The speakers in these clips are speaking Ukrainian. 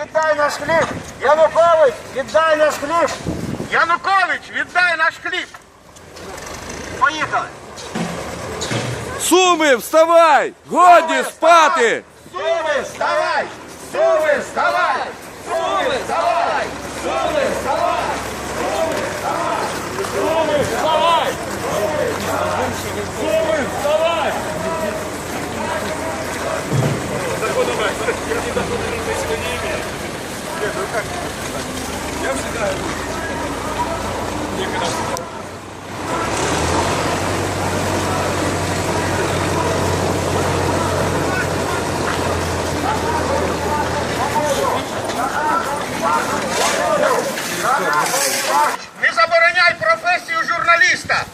віддай наш хліб! Янукович, віддай наш хліб! Янукович, віддай наш хліб! Поїхали! Суми, вставай! Годі спати! Суми, вставай! Суми, вставай! Суми, вставай! Суми, вставай! Не забороняй професію журналіста!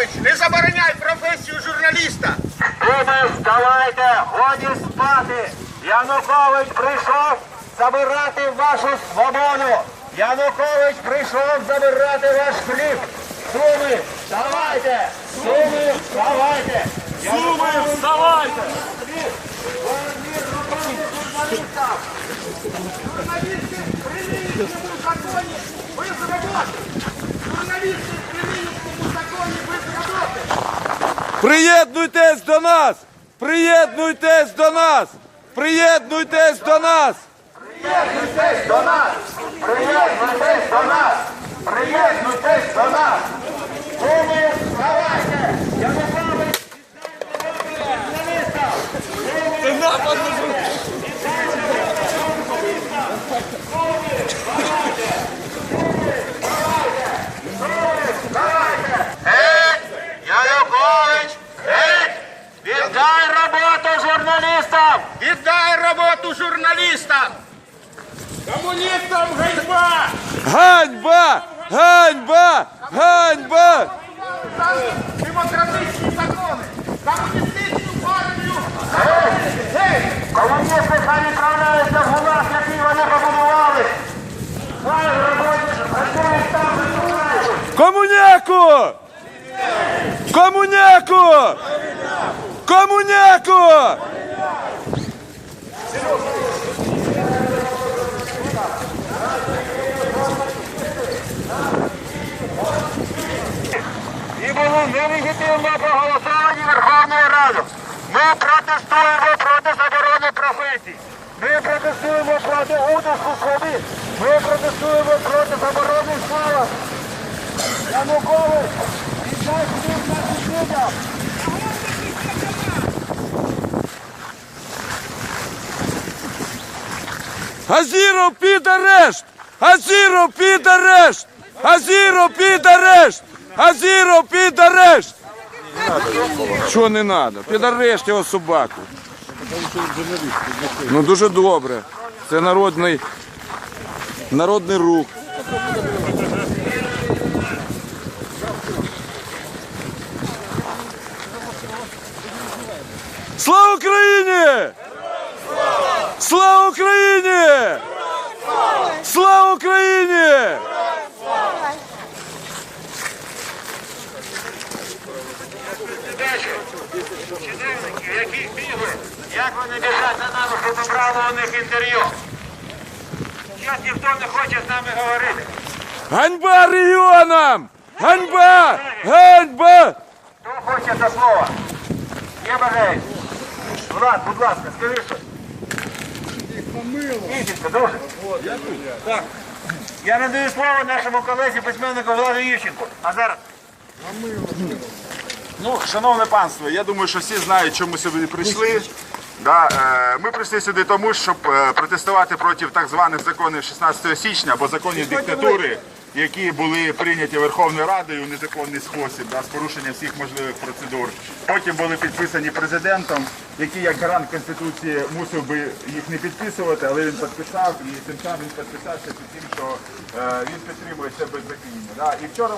Янукович, не забороняй професію журналіста! Люди, вставайте, годі спати! Янукович прийшов забирати вашу свободу! Янукович прийшов забирати ваш хліб! Суми, вставайте! Суми, вставайте! Суми, вставайте! Журналисты при нынешнем законе без работы! Журналисты Приєднуйтесь до нас! Приєднуйтесь до нас! Приєднуйтесь до нас! Приєднуйтесь до нас! Приєднуйтесь до нас! Приєднуйтесь до нас! Суми, вставайте! Янукович, Геть! Янукович! Геть! Віддай роботу журналістам! Віддай роботу журналістам! Комуністам ганьба! Ганьба! Ганьба! Ганьба! Демократичні закони! Комуністичну партію! Комуністи хай відправляються в ГУЛАГ, який вони побудували! Хай роботи! Комуняку! Комуняку! Комуняку! І були нелегітимно проголосовані Верховною Радою. Ми протестуємо проти заборони професій. Ми протестуємо проти утиску свобід. Ми протестуємо проти заборони слова. Янукович, віддай хліб нашим людям. Азіров під арешт! Азіров під арешт! Азіров під арешт! Азіров під арешт! Що не треба? Під арешт його собаку. Ну дуже добре. Це народний, народний рух. Слава Україні! Слава Україні! Слава Україні! Чиновників, які бігли, як вони біжать за нами, щоб брали у них інтерв'ю. Зараз ніхто не хоче з нами говорити. Ганьба регіонам! Ганьба! Ганьба! Хто хоче до слова? Є бажаючі? Влад, будь ласка, скажи щось. Місяцько, друже. Так. Я надаю слово нашому колезі письменнику Владу Ющенку. А зараз Ну, шановне панство, я думаю, що всі знають, чому ми сюди прийшли. Да, е, ми прийшли сюди тому, щоб е, протестувати проти так званих законів 16 січня або законів диктатури, які були прийняті Верховною Радою у незаконний спосіб, да, з порушенням всіх можливих процедур. Потім були підписані президентом, який як гарант Конституції мусив би їх не підписувати, але він підписав і тим самим він підписався під тим, що е, він підтримує це беззаконня. Да. І вчора